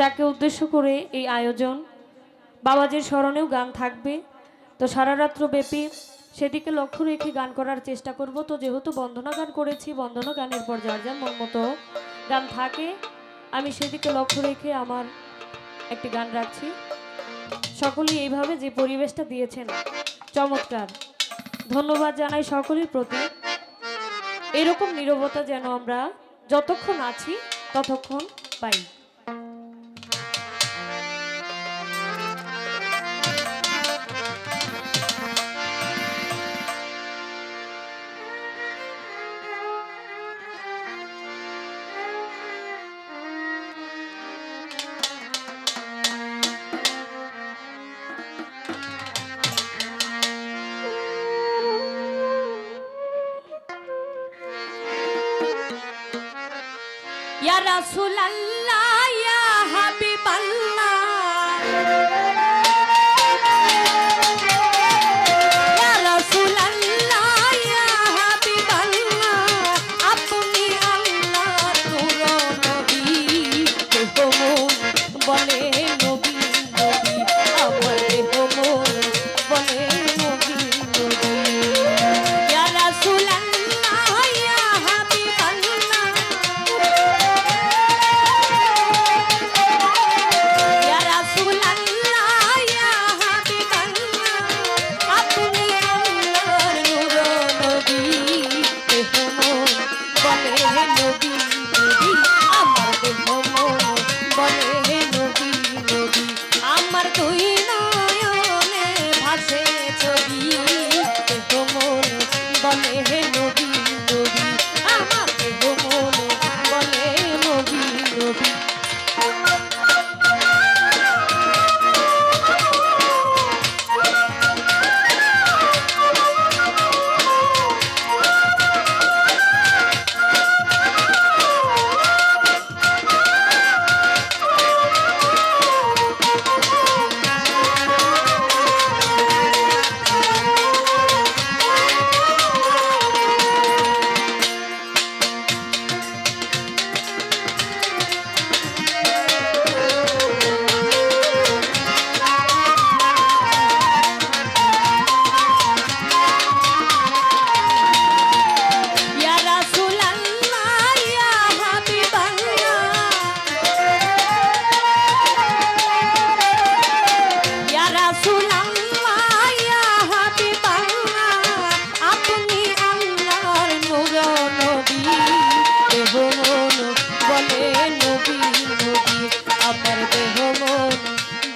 যাকে উদ্দেশ্য করে এই আয়োজন, বাবাজির স্মরণেও গান থাকবে। তো সারা রাত্র ব্যাপী সেদিকে লক্ষ্য রেখে গান করার চেষ্টা করব। তো যেহেতু বন্দনা গান করেছি, বন্দনা গানের পর যার যার মন মতো গান থাকে, আমি সেদিকে লক্ষ্য রেখে আমার একটি গান রাখছি। সকলেই এইভাবে যে পরিবেশটা দিয়েছেন, চমৎকার। ধন্যবাদ জানাই সকলের প্রতি। এরকম নীরবতা যেন আমরা যতক্ষণ আছি, ততক্ষণ बाय या रसूल अल्लाह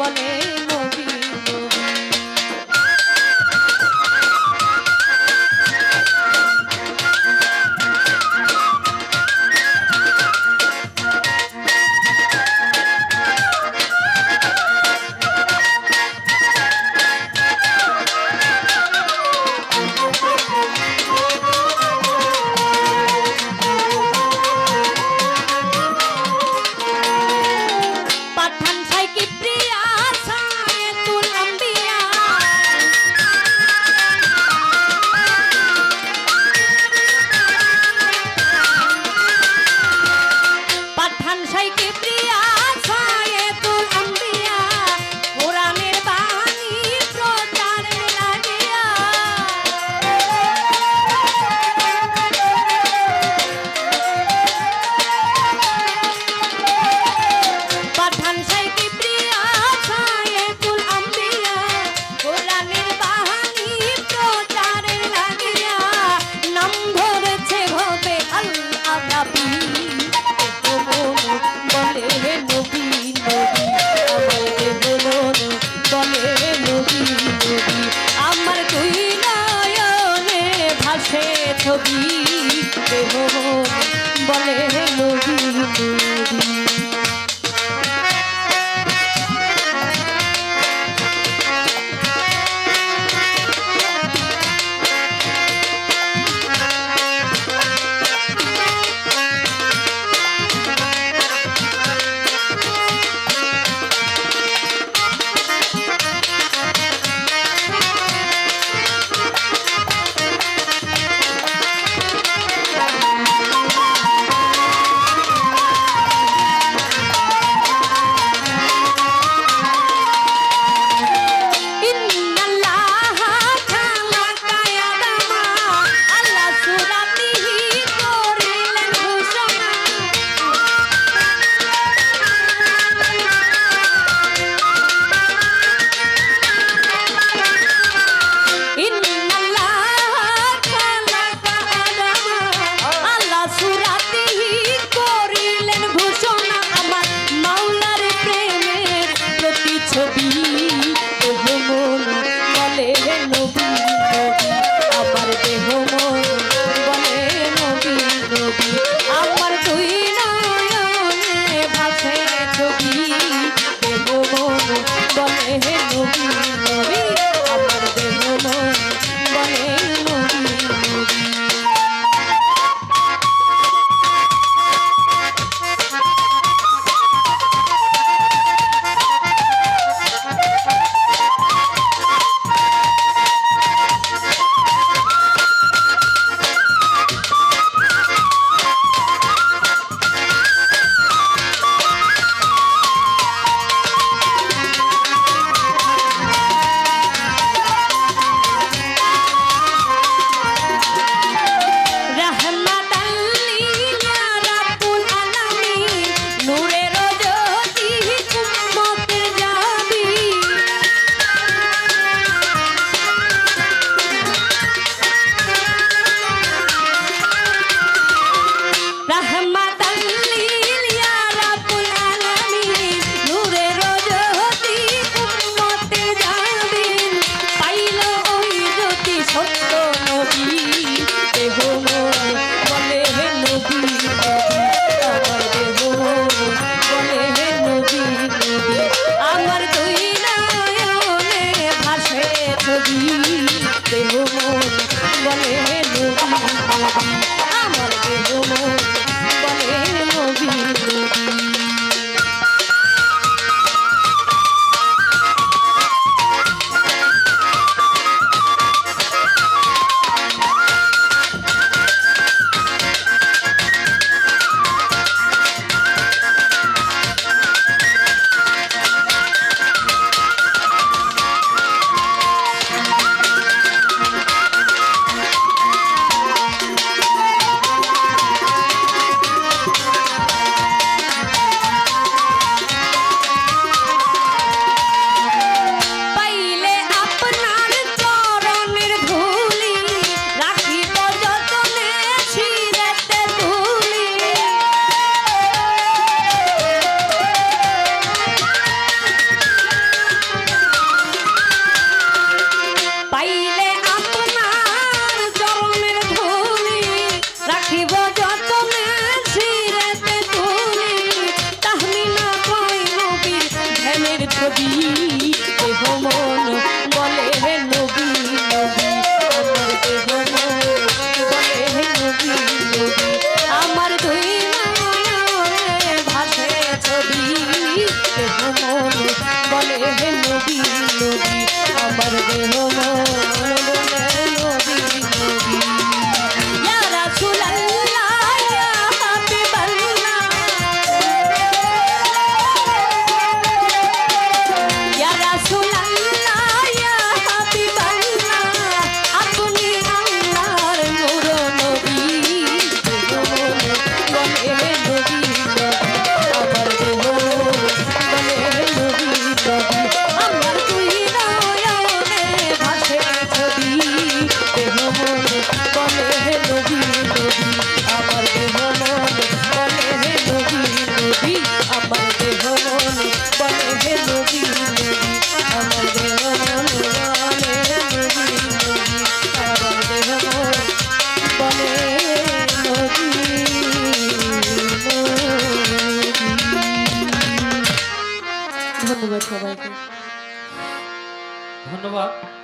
বলে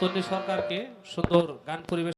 তন্নি সরকারকে সুন্দর গান পরিবেশ